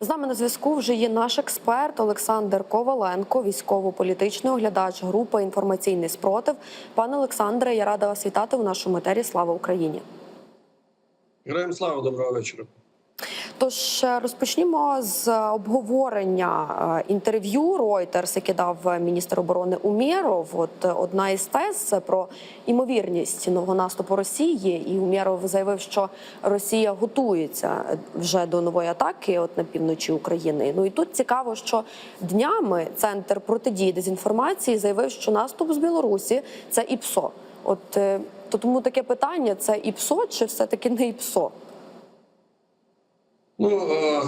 З нами на зв'язку вже є наш експерт Олександр Коваленко, військово-політичний оглядач групи інформаційний спротив. Пане Олександре, я рада вас вітати у нашому етері. Слава Україні! Героям слава, доброго вечора. Тож е, розпочнімо з обговорення е, інтерв'ю Reuters, яке дав міністр оборони Умєров. От е, одна із тез про імовірність нового наступу Росії, і Умєров заявив, що Росія готується вже до нової атаки, от на півночі України. Ну і тут цікаво, що днями центр протидії дезінформації заявив, що наступ з Білорусі це ІПСО. От то тому таке питання: це ІПСО чи все таки не ІПСО? Ну е,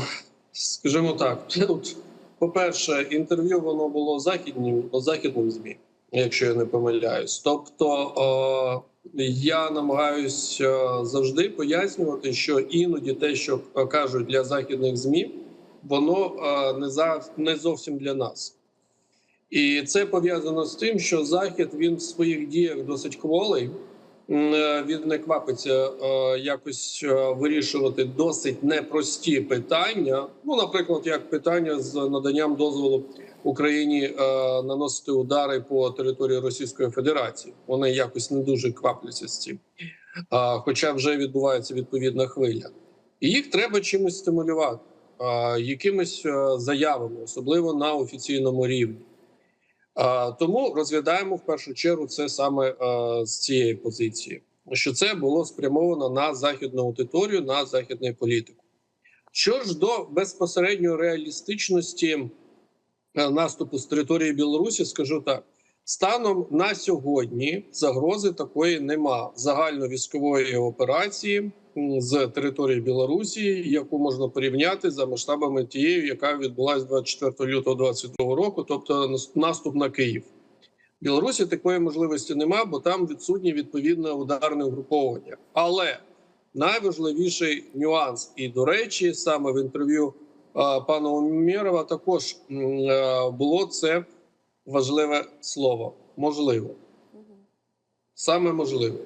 скажімо так, тут, по-перше, інтерв'ю воно було західним західним змі, якщо я не помиляюсь. Тобто е, я намагаюся завжди пояснювати, що іноді те, що кажуть для західних змі, воно е, не за не зовсім для нас. І це пов'язано з тим, що захід він в своїх діях досить кволий. Він не квапиться е, якось е, вирішувати досить непрості питання. Ну, наприклад, як питання з наданням дозволу Україні е, наносити удари по території Російської Федерації. Вони якось не дуже квапляться з цим, хоча вже відбувається відповідна хвиля. І їх треба чимось стимулювати, якимись заявами, особливо на офіційному рівні. А, Тому розглядаємо в першу чергу це саме е, з цієї позиції, що це було спрямовано на західну аудиторію, на західну політику. Що ж до безпосередньо реалістичності е, наступу з території Білорусі, скажу так: станом на сьогодні загрози такої нема. Загальновійськової операції з території Білорусі, яку можна порівняти за масштабами тією, яка відбулася 24 лютого 2022 року, тобто наступ на Київ. В Білорусі такої можливості нема, бо там відсутнє відповідне ударне угруповання. Але найважливіший нюанс, і до речі, саме в інтерв'ю пана Умєрова також було це важливе слово можливо. Саме можливе.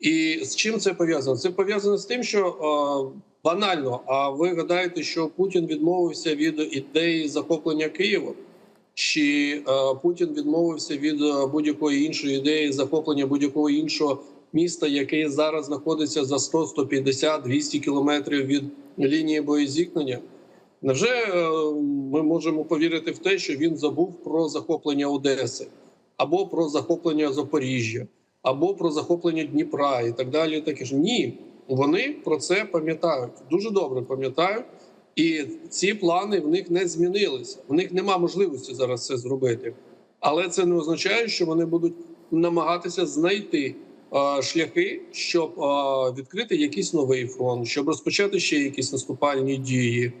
І з чим це пов'язано? Це пов'язано з тим, що е, банально. А ви гадаєте, що Путін відмовився від ідеї захоплення Києва? Чи е, Путін відмовився від е, будь-якої іншої ідеї захоплення будь-якого іншого міста, яке зараз знаходиться за 100, 150, 200 кілометрів від лінії боєзіткнення? Невже ми можемо повірити в те, що він забув про захоплення Одеси або про захоплення Запоріжжя? Або про захоплення Дніпра і так далі. Таке ж ні, вони про це пам'ятають дуже добре пам'ятають, і ці плани в них не змінилися. В них нема можливості зараз це зробити, але це не означає, що вони будуть намагатися знайти е, шляхи, щоб е, відкрити якийсь новий фронт, щоб розпочати ще якісь наступальні дії.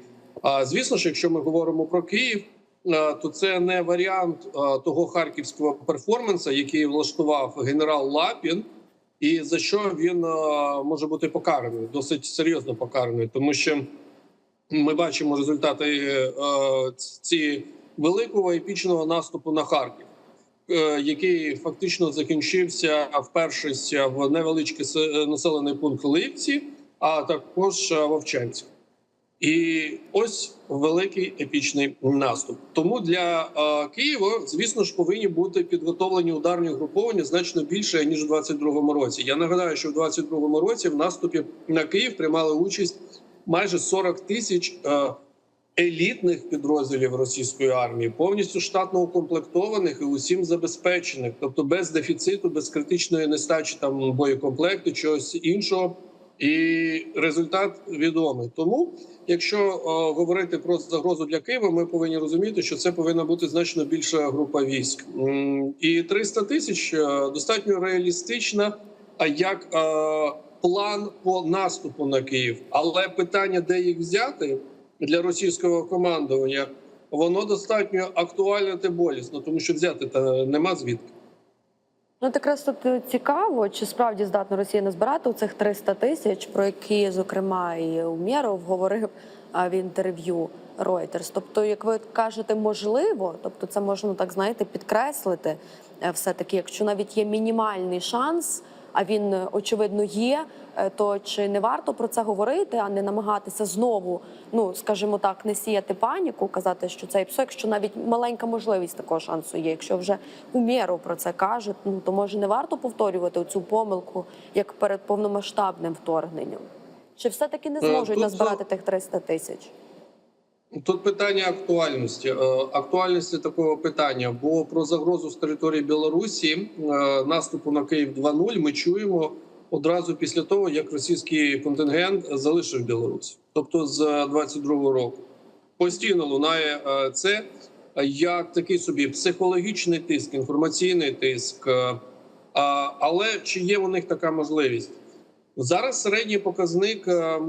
А звісно ж, якщо ми говоримо про Київ. Е, то це не варіант е, того харківського перформанса, який влаштував генерал Лапін, і за що він е, може бути покараний, досить серйозно покараний, тому що ми бачимо результати ці великого епічного наступу на Харків, який фактично закінчився впершись в невеличкий населений пункт Ливці, а також Вовчанці. І ось великий епічний наступ. Тому для е, Києва, звісно ж, повинні бути підготовлені ударні груповання значно більше ніж у 22-му році. Я нагадаю, що в 22-му році в наступі на Київ приймали участь майже 40 тисяч е, елітних підрозділів російської армії, повністю штатно укомплектованих і усім забезпечених, тобто без дефіциту, без критичної нестачі там боєкомплекту, чогось іншого. І результат відомий. Тому, якщо е, говорити про загрозу для Києва, ми повинні розуміти, що це повинна бути значно більша група військ. І 300 тисяч е, достатньо реалістична, а як е, план по наступу на Київ. Але питання, де їх взяти для російського командування, воно достатньо актуальне та болісно, тому що взяти та нема звідки. Ну, так раз тут е, цікаво, чи справді здатна Росія назбирати у цих 300 тисяч, про які, зокрема, і Умєров говорив в інтерв'ю Reuters. Тобто, як ви кажете, можливо, тобто це можна так знаєте, підкреслити е, все таки, якщо навіть є мінімальний шанс, а він е, очевидно є. Е, То чи не варто про це говорити, а не намагатися знову, ну скажімо так, не сіяти паніку, казати, що це ПСО, якщо навіть маленька можливість такого шансу є. Якщо вже у міру про це кажуть, ну то може не варто повторювати цю помилку як перед повномасштабним вторгненням? Чи все-таки не Е, зможуть тут, назбирати тих 300 тисяч? Тут питання актуальності, Е, актуальності такого питання. Бо про загрозу з території Білорусі е, наступу на Київ 2.0 ми чуємо одразу після того, як російський контингент залишив Білорусь, тобто з 22-го року. Постійно лунає е, це як такий собі психологічний тиск, інформаційний тиск. Е, Але чи є у них така можливість? Зараз середній показник, е,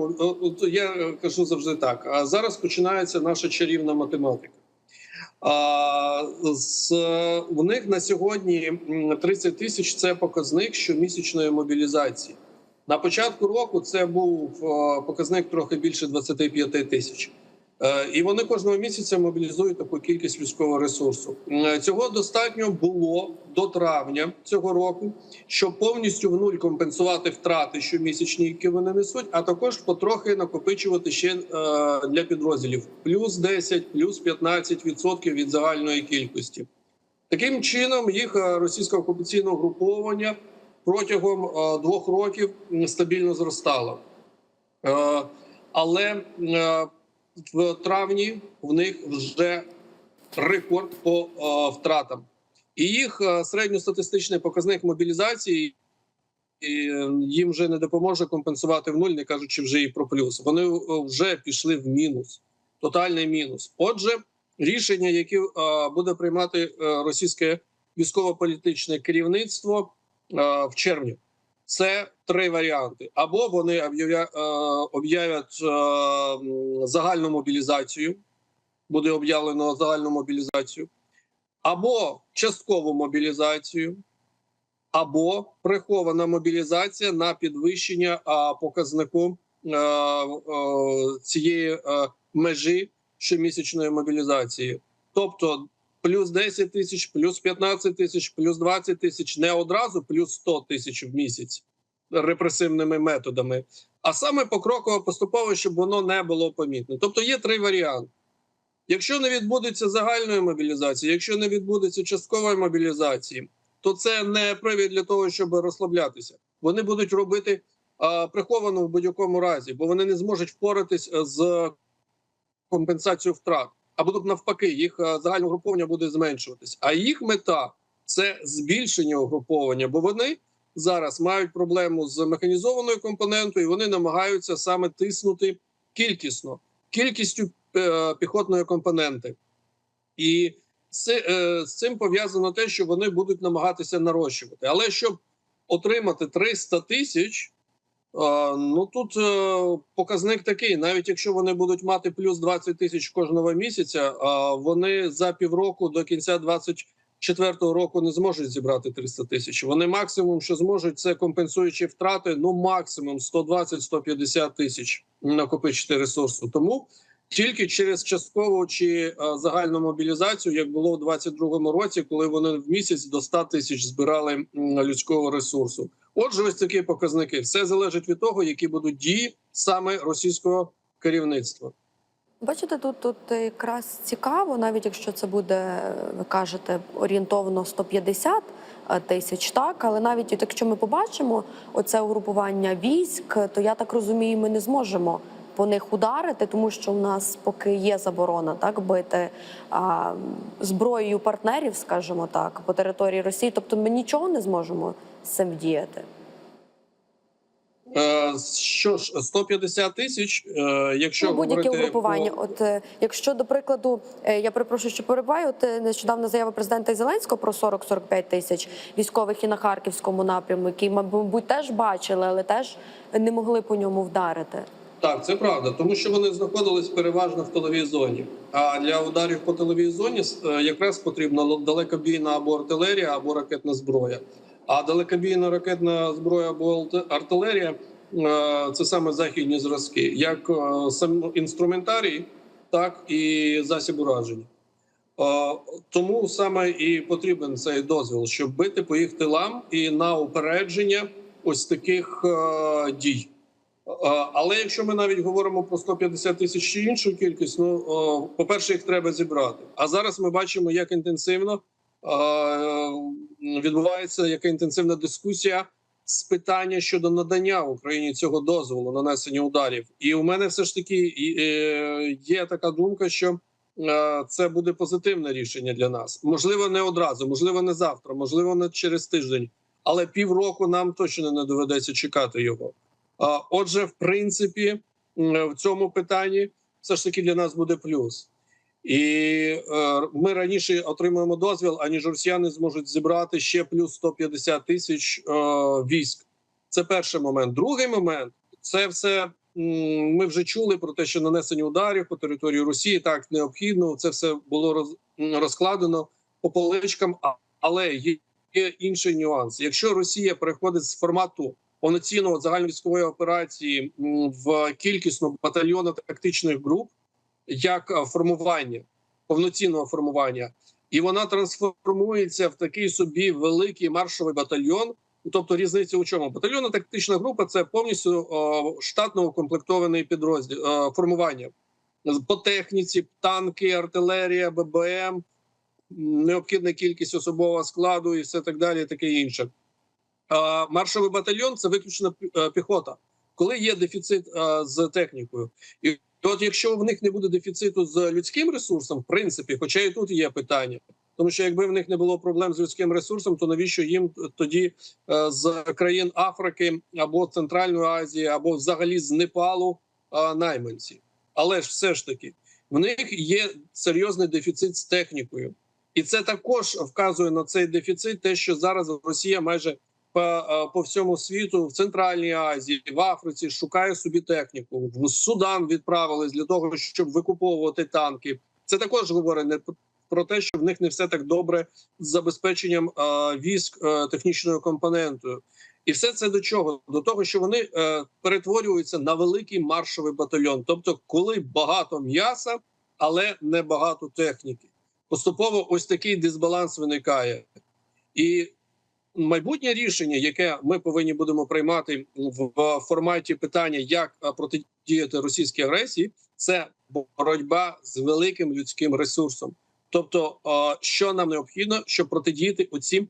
я е, кажу завжди так. Зараз починається наша чарівна математика. А, з, у них на сьогодні м, 30 тисяч це показник щомісячної мобілізації. На початку року це був е, показник трохи більше 25 тисяч. Е, І вони кожного місяця мобілізують таку кількість військового ресурсу. Е, Цього достатньо було до травня цього року, щоб повністю в нуль компенсувати втрати щомісячні, які вони несуть, а також потрохи накопичувати ще е, для підрозділів плюс 10, плюс 15 відсотків від загальної кількості. Таким чином, їх російське окупаційне угруповання протягом двох років стабільно зростало. Але в травні в них вже рекорд по е, втратам. І їх е, середньостатистичний показник мобілізації і, е, їм вже не допоможе компенсувати в нуль, не кажучи вже і про плюс. Вони вже пішли в мінус, тотальний мінус. Отже, рішення, які буде приймати російське військово-політичне керівництво в червні, це три варіанти: або вони е, об'являть е, загальну мобілізацію, буде об'явлено загальну мобілізацію або часткову мобілізацію, або прихована мобілізація на підвищення показнику е, цієї межі щомісячної мобілізації. Тобто плюс 10 тисяч, плюс 15 тисяч, плюс 20 тисяч, не одразу плюс 100 тисяч в місяць репресивними методами, а саме покроково поступово, щоб воно не було помітно. Тобто є три варіанти. Якщо не відбудеться загальної мобілізації, якщо не відбудеться часткової мобілізації, то це не привід для того, щоб розслаблятися. Вони будуть робити а, приховано в будь-якому разі, бо вони не зможуть впоратись з компенсацією втрат. А будуть навпаки, їх е, загальне угруповання буде зменшуватись. А їх мета це збільшення угруповання, бо вони зараз мають проблему з механізованою компонентою, і вони намагаються саме тиснути кількісно, кількістю е, піхотної компоненти. І з, е, цим пов'язано те, що вони будуть намагатися нарощувати. Але щоб отримати 300 тисяч, ну тут е, показник такий: навіть якщо вони будуть мати плюс 20 тисяч кожного місяця, вони за півроку до кінця 24-го року не зможуть зібрати 300 тисяч. Вони максимум, що зможуть, це компенсуючи втрати, ну максимум 120-150 тисяч накопичити ресурсу. Тому тільки через часткову чи е, загальну мобілізацію, як було у 22-му році, коли вони в місяць до 100 тисяч збирали людського ресурсу. Отже, ось такі показники. Все залежить від того, які будуть дії саме російського керівництва. Бачите, тут, тут якраз цікаво, навіть якщо це буде, ви кажете, орієнтовно 150 тисяч, так але навіть якщо ми побачимо оце угрупування військ, то я так розумію, ми не зможемо по них ударити, тому що в нас поки є заборона так бити а, зброєю партнерів, скажімо так, по території Росії. Тобто ми нічого не зможемо з цим вдіяти. Е, Що ж, 150 тисяч, е, якщо ну, будь-яке угрупування. про- От е, якщо до прикладу, я перепрошую, що перебуваю, от нещодавна заява президента Зеленського про 40-45 тисяч військових і на харківському напрямку, який, мабуть, теж бачили, але теж не могли по ньому вдарити. Так, це правда, тому що вони знаходились переважно в тиловій зоні. А для ударів по тиловій зоні якраз потрібна далекобійна або артилерія, або ракетна зброя. А далекобійна ракетна зброя або артилерія е, це саме західні зразки, як е, сам інструментарій, так і засіб ураження. Е, Тому саме і потрібен цей дозвіл, щоб бити по їх тилам і на упередження ось таких дій. Але якщо ми навіть говоримо про 150 тисяч чи іншу кількість, ну е, по-перше, їх треба зібрати. А зараз ми бачимо, як інтенсивно відбувається яка інтенсивна дискусія з питання щодо надання Україні цього дозволу нанесення ударів. І у мене все ж таки е, є така думка, що е, це буде позитивне рішення для нас. Можливо, не одразу, можливо, не завтра, можливо, не через тиждень, але півроку нам точно не доведеться чекати його. Отже, в принципі, в цьому питанні все ж таки для нас буде плюс. І е, ми раніше отримуємо дозвіл, аніж росіяни зможуть зібрати ще плюс 150 тисяч е, військ. Це перший момент. Другий момент це все. Ми вже чули про те, що нанесення ударів по території Росії так необхідно. Це все було роз, розкладено по поличкам. Але є інший нюанс. Якщо Росія переходить з формату повноцінного загальновійськової операції в кількісно батальйонно тактичних груп, як е, формування повноцінного формування, і вона трансформується в такий собі великий маршовий батальйон. Тобто різниця у чому? Батальйонна тактична група це повністю о, штатно укомплектований підрозділ о, формування по техніці, танки, артилерія, ББМ, необхідна кількість особового складу і все так далі, таке інше. Маршовий батальйон це виключно е, піхота, коли є дефіцит е, з технікою. І от якщо в них не буде дефіциту з людським ресурсом, в принципі, хоча і тут є питання. Тому що якби в них не було проблем з людським ресурсом, то навіщо їм тоді е, з країн Африки або Центральної Азії, або взагалі з Непалу е, найманці? Але ж все ж таки в них є серйозний дефіцит з технікою, і це також вказує на цей дефіцит, те, що зараз Росія майже по, е, по всьому світу, в Центральній Азії, в Африці шукає собі техніку. В Судан відправились для того, щоб викуповувати танки. Це також говорить не про те, що в них не все так добре з забезпеченням е, військ е, технічною компонентою. І все це до чого? До того, що вони е, перетворюються на великий маршовий батальйон. Тобто, коли багато м'яса, але не багато техніки. Поступово ось такий дисбаланс виникає. І майбутнє рішення, яке ми повинні будемо приймати в, форматі питання, як протидіяти російській агресії, це боротьба з великим людським ресурсом. Тобто, що нам необхідно, щоб протидіяти оцім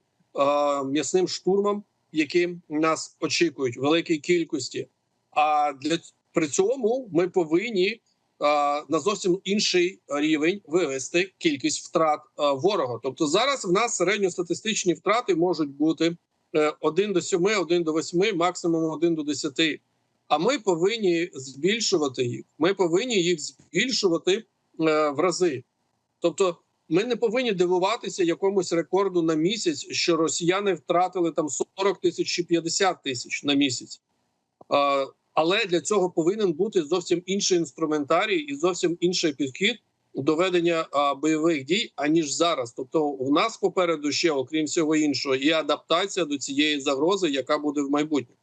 м'ясним штурмам, які нас очікують великій кількості. А для при цьому ми повинні на зовсім інший рівень вивести кількість втрат е, ворога. Тобто зараз в нас середньостатистичні втрати можуть бути е, 1 до 7, 1 до 8, максимум 1 до 10. А ми повинні збільшувати їх. Ми повинні їх збільшувати е, в рази. Тобто, ми не повинні дивуватися якомусь рекорду на місяць, що росіяни втратили там 40 тисяч чи 50 тисяч на місяць. Але для цього повинен бути зовсім інший інструментарій і зовсім інший підхід до ведення бойових дій, аніж зараз. Тобто, у нас попереду ще, окрім всього іншого, і адаптація до цієї загрози, яка буде в майбутньому.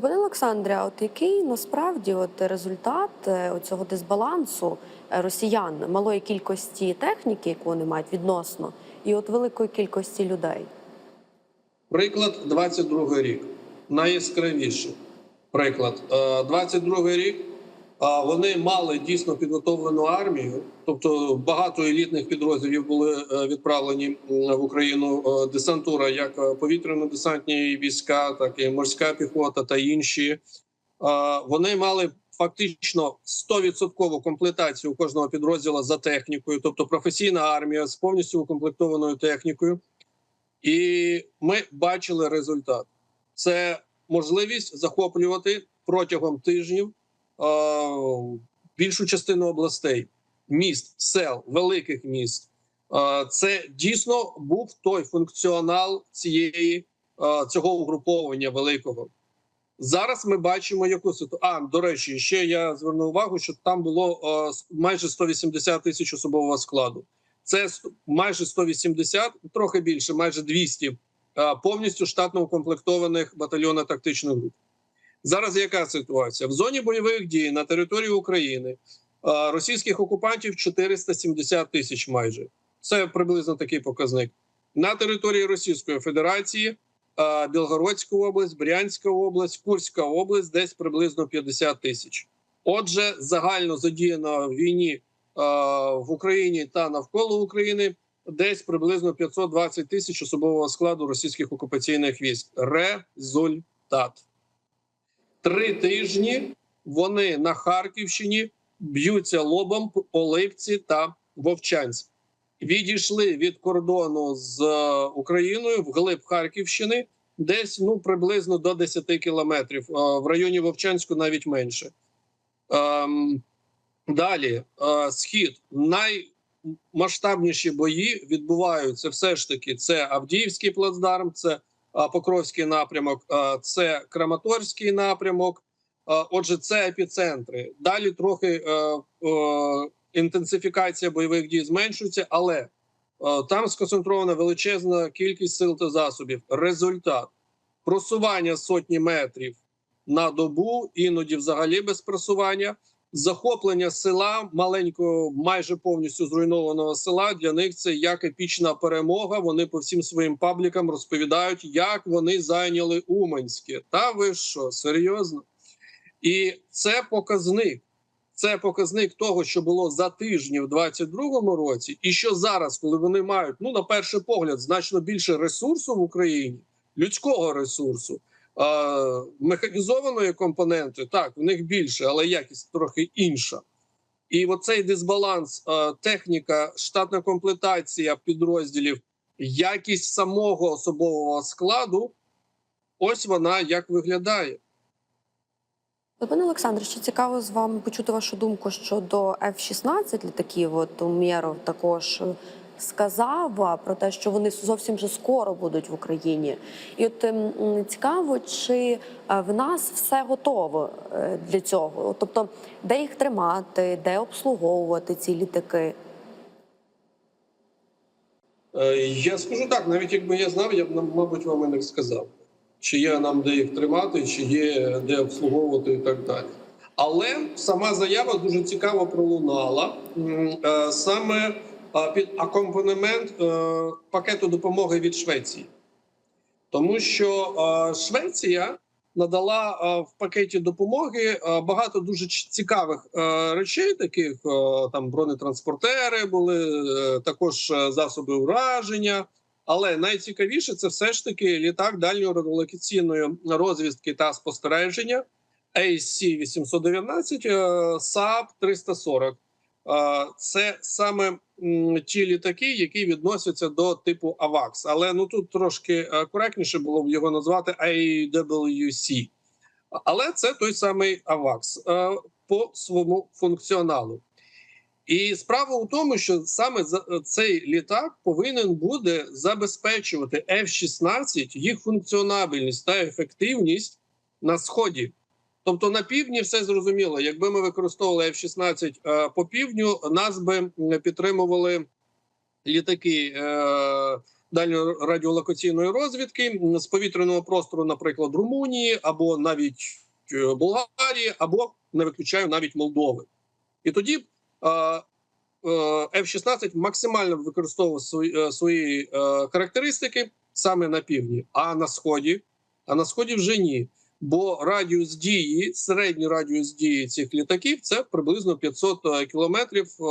Пане Олександре, а от який насправді от результат е, цього дисбалансу е, росіян малої кількості техніки, яку вони мають відносно, і от великої кількості людей? Приклад 22 рік. Найяскравіший приклад. Е, 22 рік. Вони мали дійсно підготовлену армію, тобто багато елітних підрозділів були е, відправлені в Україну. е, Десантура, як е, повітряно-десантні війська, так і морська піхота та інші. Е, Вони мали фактично 100% комплектацію кожного підрозділу за технікою, тобто професійна армія з повністю укомплектованою технікою. І ми бачили результат. Це можливість захоплювати протягом тижнів більшу частину областей, міст, сел, великих міст. Це дійсно був той функціонал цієї цього угруповання великого. Зараз ми бачимо яку ситуацію. А до речі, ще я зверну увагу, що там було майже 180 тисяч особового складу. Це майже 180, трохи більше, майже 200 е, повністю штатно укомплектованих батальйонно-тактичних груп. Зараз яка ситуація? В зоні бойових дій на території України е, російських окупантів 470 тисяч майже. Це приблизно такий показник. На території Російської Федерації е, Білгородська область, Брянська область, Курська область, десь приблизно 50 тисяч. Отже, загально задіяно в війні е, в Україні та навколо України десь приблизно 520 тисяч особового складу російських окупаційних військ. Результат три тижні вони на Харківщині б'ються лобом по Липці та Вовчанськ. Відійшли від кордону з е, Україною вглиб Харківщини, десь ну приблизно до 10 кілометрів. Е, В районі Вовчанську навіть менше. Ем, Далі е, схід наймасштабніші бої відбуваються все ж таки. Це Авдіївський плацдарм, це Покровський напрямок, це Краматорський напрямок. Отже, це епіцентри. Далі трохи е, е, інтенсифікація бойових дій зменшується, але е, там сконцентрована величезна кількість сил та засобів. Результат просування сотні метрів на добу, іноді взагалі без просування. Захоплення села маленького, майже повністю зруйнованого села. Для них це як епічна перемога. Вони по всім своїм паблікам розповідають, як вони зайняли Уманське. Та ви що серйозно? І це показник. Це показник того, що було за тижні в 22-му році, і що зараз, коли вони мають ну на перший погляд значно більше ресурсу в Україні, людського ресурсу, механізованої компоненти, так в них більше, але якість трохи інша. І оцей дисбаланс, техніка, штатна комплектація підрозділів, якість самого особового складу. Ось вона як виглядає. Пане Олександре, ще цікаво з вами почути вашу думку щодо F-16 літаків. От Умєров також сказав про те, що вони зовсім вже скоро будуть в Україні. І от ем, цікаво, чи е, в нас все готово е, для цього? Тобто, де їх тримати, де обслуговувати ці літаки? Е, Я скажу так, навіть якби я знав, я б мабуть, вам і не сказав, чи є нам де їх тримати, чи є де обслуговувати і так далі. Але сама заява дуже цікаво пролунала саме під акомпанемент е, пакету допомоги від Швеції, тому що е, Швеція надала е, в пакеті допомоги багато дуже цікавих речей, таких там бронетранспортери були, також засоби ураження. Але найцікавіше це все ж таки літак дальньої радіолокаційної розвідки та спостереження AC-819 е, Saab 340. Е, Це саме ті літаки, які відносяться до типу AVAX. Але ну тут трошки е, коректніше було б його назвати AWC. Але це той самий AVAX е, по своєму функціоналу. І справа у тому, що саме за- цей літак повинен буде забезпечувати F-16 їх функціонабельність та ефективність на сході. Тобто на півдні все зрозуміло. Якби ми використовували F-16 е, по півдню, нас би підтримували літаки е, дальньої радіолокаційної розвідки з повітряного простору, наприклад, Румунії або навіть е, Болгарії, або не виключаю навіть Молдови. І тоді б, е, е, F-16 максимально використовував свої, свої характеристики саме на півдні, а на сході, а на сході вже ні. Бо радіус дії, середній радіус дії цих літаків це приблизно 500 кілометрів е,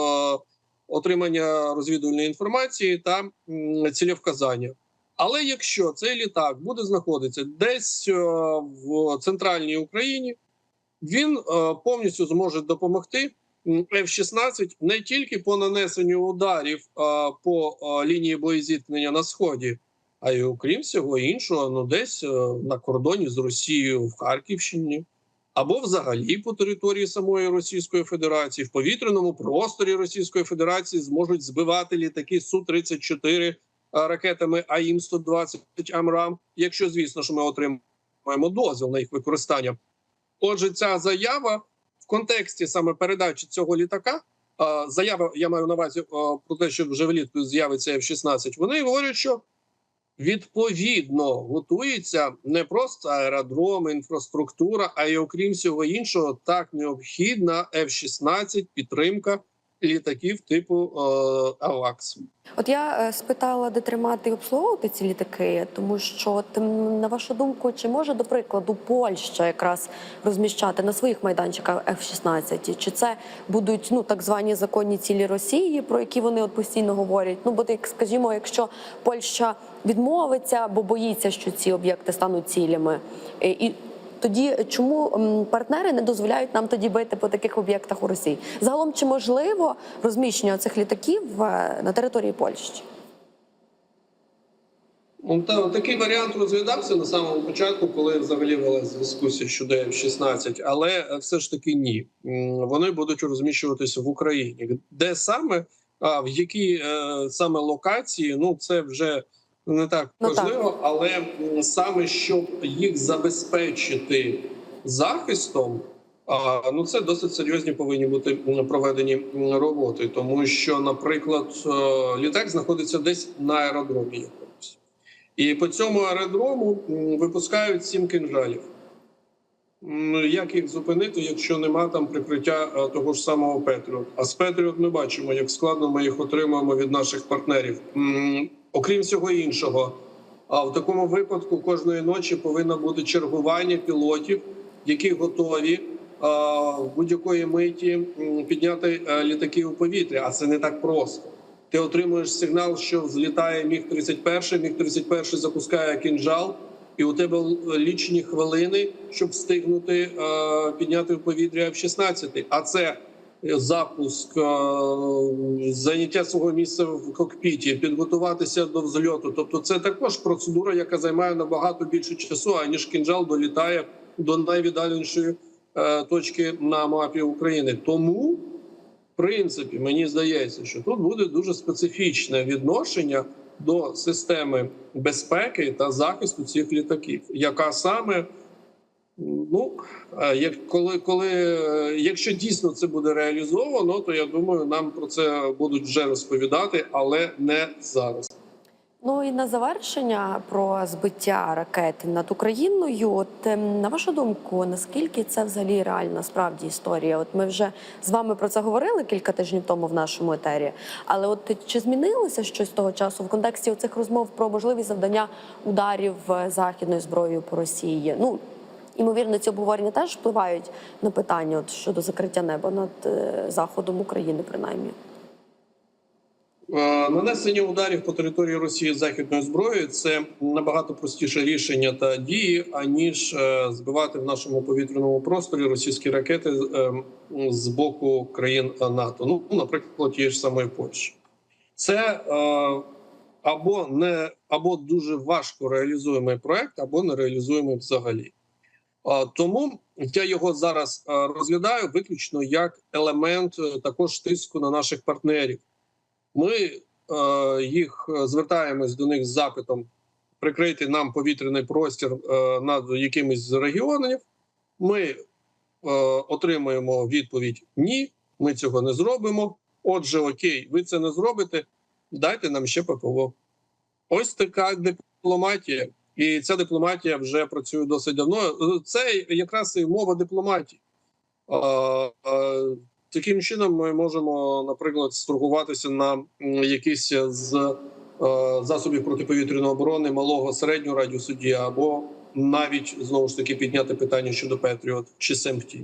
отримання розвідувальної інформації та цілевказання. Але якщо цей літак буде знаходитися десь е, в центральній Україні, він е, повністю зможе допомогти м, F-16 не тільки по нанесенню ударів е, по е, лінії боєзіткнення на сході, а й окрім всього іншого, ну десь е, на кордоні з Росією в Харківщині, або взагалі по території самої Російської Федерації, в повітряному просторі Російської Федерації зможуть збивати літаки су 34 е, ракетами АІМ 120 Амрам, якщо звісно, що ми отримаємо дозвіл на їх використання. Отже, ця заява в контексті саме передачі цього літака. е, Заява я маю на увазі про те, що вже влітку з'явиться F-16, Вони говорять, що відповідно готується не просто аеродром, інфраструктура, а й окрім всього іншого, так необхідна F-16 підтримка літаків типу е, Авакс. От я е, спитала, де тримати і обслуговувати ці літаки, тому що на вашу думку, чи може до прикладу Польща якраз розміщати на своїх майданчиках F-16? Чи це будуть ну так звані законні цілі Росії, про які вони от постійно говорять? Ну бо як скажімо, якщо Польща відмовиться, бо боїться, що ці об'єкти стануть цілями, і тоді чому партнери не дозволяють нам тоді бити по таких об'єктах у Росії? Загалом чи можливо розміщення цих літаків е, на території Польщі? Ну, такий варіант розглядався на самому початку, коли взагалі велася дискусія щодо F-16, але е, все ж таки ні. Вони будуть розміщуватися в Україні. Де саме, в якій е, саме локації, ну це вже не так Ну, важливо, але саме щоб їх забезпечити захистом. Ну це досить серйозні повинні бути проведені роботи, тому що, наприклад, е, літак знаходиться десь на аеродромі якомусь. І по цьому аеродрому випускають сім кинжалів. Як їх зупинити, якщо нема там прикриття е, того ж самого Петріот? А з Петріот ми бачимо, як складно ми їх отримуємо від наших партнерів. Окрім всього іншого, а в такому випадку кожної ночі повинно бути чергування пілотів, які готові в будь-якої миті підняти е, літаки у повітря. А це не так просто. Ти отримуєш сигнал, що злітає міг 31 міг 31 запускає кінжал, і у тебе л- лічні хвилини, щоб встигнути е, підняти в повітря F-16. А це запуск, е, заняття свого місця в кокпіті, підготуватися до взльоту. Тобто, це також процедура, яка займає набагато більше часу, аніж кінжал долітає до найвіддаленішої е, точки на мапі України. Тому в принципі, мені здається, що тут буде дуже специфічне відношення до системи безпеки та захисту цих літаків, яка саме ну як коли, коли е, якщо дійсно це буде реалізовано, то я думаю, нам про це будуть вже розповідати, але не зараз. Ну і на завершення про збиття ракет над Україною. От ем, на вашу думку, наскільки це взагалі реальна справді історія? От ми вже з вами про це говорили кілька тижнів тому в нашому етері. Але от чи змінилося щось того часу в контексті цих розмов про можливість завдання ударів е, західною зброєю по Росії? Ну Імовірно, ці обговорення теж впливають на питання от щодо закриття неба над е, заходом України, принаймні. Е, Нанесення ударів по території Росії західною зброєю це набагато простіше рішення та дії, аніж е, збивати в нашому повітряному просторі російські ракети з боку країн НАТО. Ну, наприклад, тієї ж самої Польщі. Це або не або дуже важко реалізуємий проект, або не реалізуємий взагалі. Тому я його зараз розглядаю виключно як елемент е, також тиску на наших партнерів. Ми е, їх е, звертаємось до них з запитом прикрити нам повітряний простір над якимось з регіонів. Ми отримуємо відповідь: ні, ми цього не зробимо. Отже, окей, ви це не зробите. Дайте нам ще ППО. Ось така дипломатія, і ця дипломатія вже працює досить давно. Це якраз і мова дипломатії. Таким чином, ми можемо, наприклад, сторгуватися на якісь з засобів протиповітряної оборони малого середнього радіусу дії, або навіть знову ж таки підняти питання щодо Петріот чи СМТ.